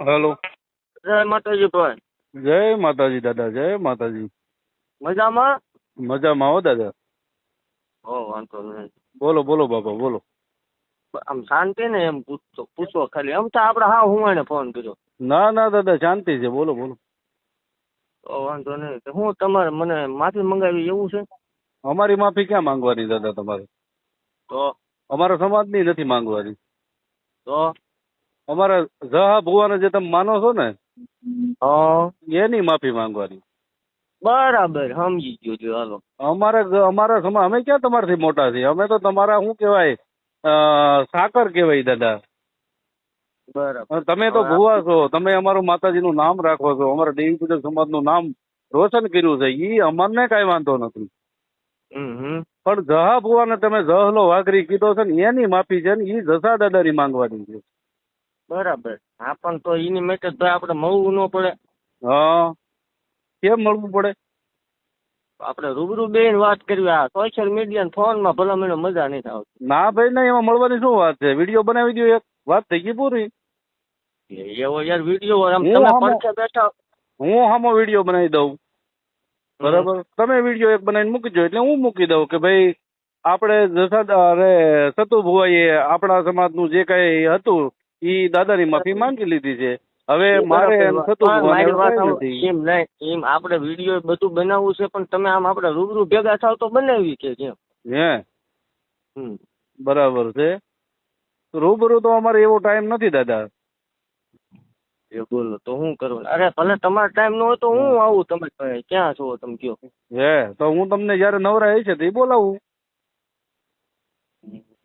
Hello. જય માતાજી ભાઈ. જય માતાજી દાદા જય માતાજી. મજામાં? મજામાં હો દાદા. ઓ વાંધો નહીં. બોલો બોલો બાપા બોલો. આમ શાંતિ ને એમ પૂછતો પૂછો ખાલી. એમ તો આપણે હા હું એને ફોન કર્યો. ના ના દાદા શાંતિ છે. બોલો બોલો. તો વાંધો નહીં. હું તમારે મને માફી મંગાવી એવું છે? અમારી માફી ક્યાં માંગવાની દાદા તમારે? તો? અમારા સમાજની નથી માંગવાની. તો? અમારા જહા ભુવાને જે તમે માનો છો ને એની માફી માંગવાની. બરાબર સમજી ગયો જો હાલો. અમારા અમારા સમા અમે ક્યાં તમારાથી મોટા છીએ? અમે તો તમારા શું કહેવાય સાકર કહેવાય દાદા. બરાબર. તમે તો ભુવા છો તમે અમારું માતાજીનું નામ રાખો છો અમારા દેવી પૂજક સમાજનું નામ રોશન કર્યું છે ઈ અમને કાંઈ વાંધો નથી. પણ જહા ભુવાને તમે જહલો વાઘરી કીધો છે ને એની માફી છે ને ઈ જસા દાદાની માંગવાની છે. બરાબર. હા પણ તો એની માટે તો આપણે મળવું ન પડે. હા. કેમ મળવું પડે? આપણે રૂબરૂ બેન વાત કરવી આ સોશિયલ મીડિયા ફોનમાં ભલા મને મજા નહીં આવતી. ના ભાઈ ના એમાં મળવાની શું વાત છે? વીડિયો બનાવી દો એક. વાત થઈ ગઈ પૂરી? એવો યાર વીડિયો આમ તમે પડખે બેઠા હું. હામો વીડિયો બનાવી દઉં. બરાબર? તમે વીડિયો એક બનાવીને મૂકી દો એટલે હું મૂકી દઉં કે ભાઈ આપણે જસદ અરે સતુ ભુવાઈએ આપણા સમાજનું જે કઈ હતું ઈ દાદાની માફી માંગી લીધી છે. હવે મારે એમ. નથી. એમ નહીં એમ આપણે વીડિયો બધું બનાવવું છે પણ તમે આમ આપણે રૂબરૂ ભેગા થાવ તો બનાવી કે કેમ? હે. બરાબર છે. રૂબરૂ તો અમારે એવો ટાઈમ નથી દાદા. એ બોલો તો હું કરું અરે ભલે તમારો ટાઈમ ન હોય તો હું આવું તમે ક્યાં છો તમે કયો? હે તો હું તમને જયારે નવરા છે તો એ બોલાવું.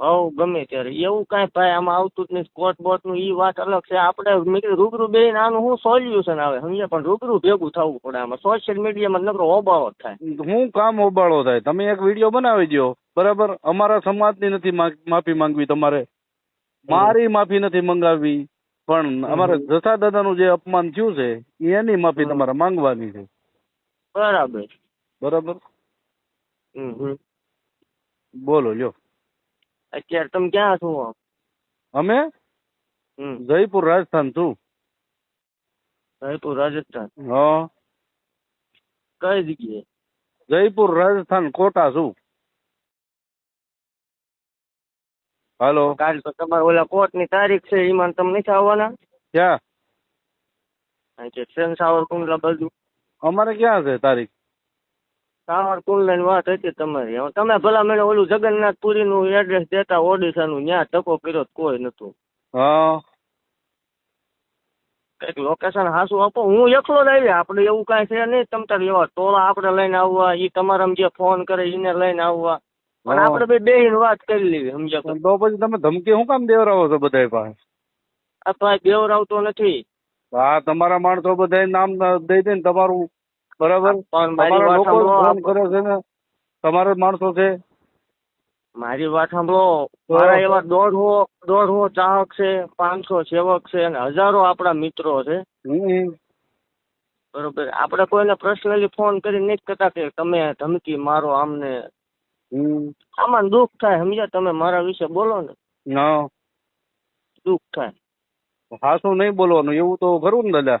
હવ ગમે ત્યારે. એવું કાંઈ ભાઈ આમાં આવતું જ નહીં. કોર્ટ બોર્ટનું એ વાત અલગ છે. આપણે મેં કીધું રૂબરૂ બે આનું શું સોલ્યુશન આવે. સમજ્યા પણ રૂબરૂ ભેગું થવું પડે આમાં. સોશિયલ મીડિયામાં નકરો હોબાળો જ થાય. હું કામ ઓબાળો થાય? તમે એક વીડિયો બનાવી દો બરાબર? અમારા સમાજની નથી માફી માંગવી તમારે. મારી માફી નથી મંગાવવી. પણ અમારા જસા દાદાનું જે અપમાન થયું છે એની માફી તમારે માંગવાની છે. બરાબર. બરાબર. બોલો લ્યો. અત્યારે તમે ક્યાં છો? અમે? હમ. જયપુર રાજસ્થાન છું. જયપુર રાજસ્થાન? હા. કઈ જગ્યાએ? જયપુર રાજસ્થાન કોટા છું. હાલો. કાલ તો તમારે ઓલા કોર્ટની તારીખ છે એમાં તમે નથી આવવાના? ક્યાં? અહીં છે ટ્રેન સાવરકુંડલા બાજુ. અમારે ક્યાં છે તારીખ? સાવરકુંડલાની વાત હતી તમારી. હવે તમે ભલા મને ઓલું જગન્નાથપુરીનું એડ્રેસ દેતા ઓડિશાનું ત્યાં ટકો કર્યો તો કોઈ નતું હા. કંઈક લોકેશન હાસું આપો. હું એકલો જ આપડે આપણે એવું કાંઈ છે નહીં. તમ તાર એવા ટોળા આપણે લઈને આવવા. ઈ તમારા જે ફોન કરે એને લઈને આવવા. પણ. આપણે બે બેહીને વાત કરી લેવી સમજ્યા તો. પછી તમે ધમકી શું કામ દેવરાવો છો બધા પાસે? આ ભાઈ દેવરાવતો નથી. હા તમારા માણસો બધા નામ દઈ દે ને તમારું બરાબર? તમારા લોકો ફોન કરે છે ને? તમારે માણસો છે? મારી વાત સાંભળો મારા એવા દોઢસો દોઢસો ચાહક છે પાંચસો સેવક છે અને હજારો આપણા મિત્રો છે. બરોબર. આપણે કોઈને પર્સનલી ફોન કરી નથી કરતા કે તમે ધમકી મારો આમને. આમાં દુઃખ થાય સમજ્યા તમે મારા વિશે બોલો ને. દુઃખ થાય. હાસું નહીં બોલવાનું એવું તો ખરું ને દાદા.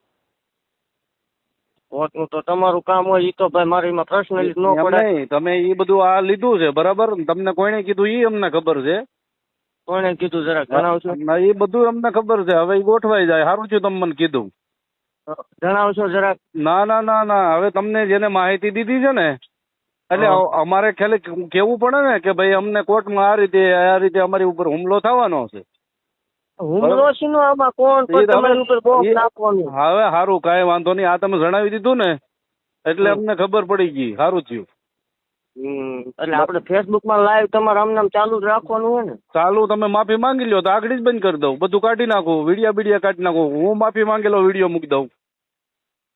કોર્ટનું તો તમારું કામ હોય એ તો ભાઈ મારે એમાં પર્સનલી ન એમ પડે. નહીં તમે એ બધું આ લીધું છે બરાબર? તમને કોઈને કીધું ઈ અમને ખબર છે? કોણે કીધું જરાક જણાવશો? ના એ બધું અમને ખબર છે. હવે ઈ ગોઠવાઈ જાય. સારું છે તમે મને કીધું. જણાવશો જરાક. ના ના ના ના. હવે તમને જેને માહિતી દીધી છે ને એટલે અમારે ખાલી કેવું પડે ને કે ભાઈ અમને કોર્ટમાં આ રીતે આ રીતે અમારી ઉપર હુમલો થવાનો છે? આમાં કોણ? તમારી ઉપર નાખવાનું. હવે સારું કાંઈ વાંધો નહીં. આ તમે જણાવી દીધું ને એટલે અમને ખબર પડી ગઈ. સારું થયું. એટલે આપણે ફેસબુકમાં લાઈવ તમારે આમ ચાલુ જ રાખવાનું હોય ને. ચાલુ તમે માફી માંગી લ્યો તો આગળ જ બંધ કરી દઉં. બધું કાઢી નાખું. વિડિયા બીડિયા કાઢી નાખું. હું માફી માંગેલો વીડિયો મૂકી દઉં.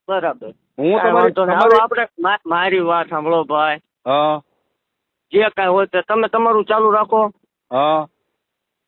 બરાબર. હું તમારી આપણે મારી વાત સાંભળો ભાઈ. હા. જે કાંઈ હોય તે તમે તમારું ચાલુ રાખો. હા.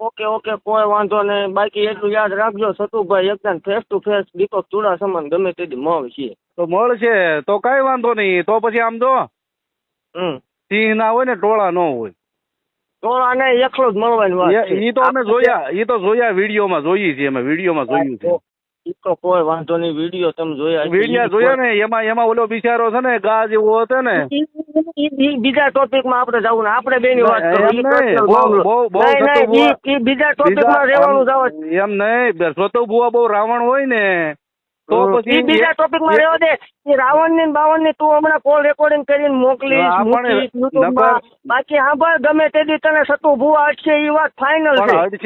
ઓકે ઓકે કોઈ વાંધો નહીં. બાકી એટલું યાદ રાખજો સતુભાઈ એકદમ ફેસ ટુ ફેસ દીપક ચુડાસમાન ગમે તે મળશે તો મળશે તો કઈ વાંધો નહીં. તો પછી આમ જો હમ. સિંહ ના હોય ને ટોળા ન હોય. ટોળા ને એકલો જ મળવાની વાત એ તો અમે જોયા એ તો જોયા વિડીયોમાં જોઈએ છીએ અમે વિડીયોમાં જોયું છે. ઈ તો કોઈ વાંધો નહીં વીડિયો તમે જોયા વીડિયો જોયો ને એમાં એમાં ઓલો બિચારો છે ને ગા જેવો હતો ને. બીજા ટોપિકમાં આપણે જવું ને આપણે વાત ના, ઈ બીજા ટોપિકમાં રહેવાનું જાવ એમ નહીં સ્વતઃ ભુવા બહુ રાવણ હોય ને તો પછી બીજા ટોપિકમાં રહેવા દે. એ રાવણની બાવણની તું હમણાં કોલ રેકોર્ડિંગ કરીને મોકલીશ બાકી હા ભાઈ ગમે તે દી તને સતુ ભુવા અટશે એ વાત ફાઇનલ છે.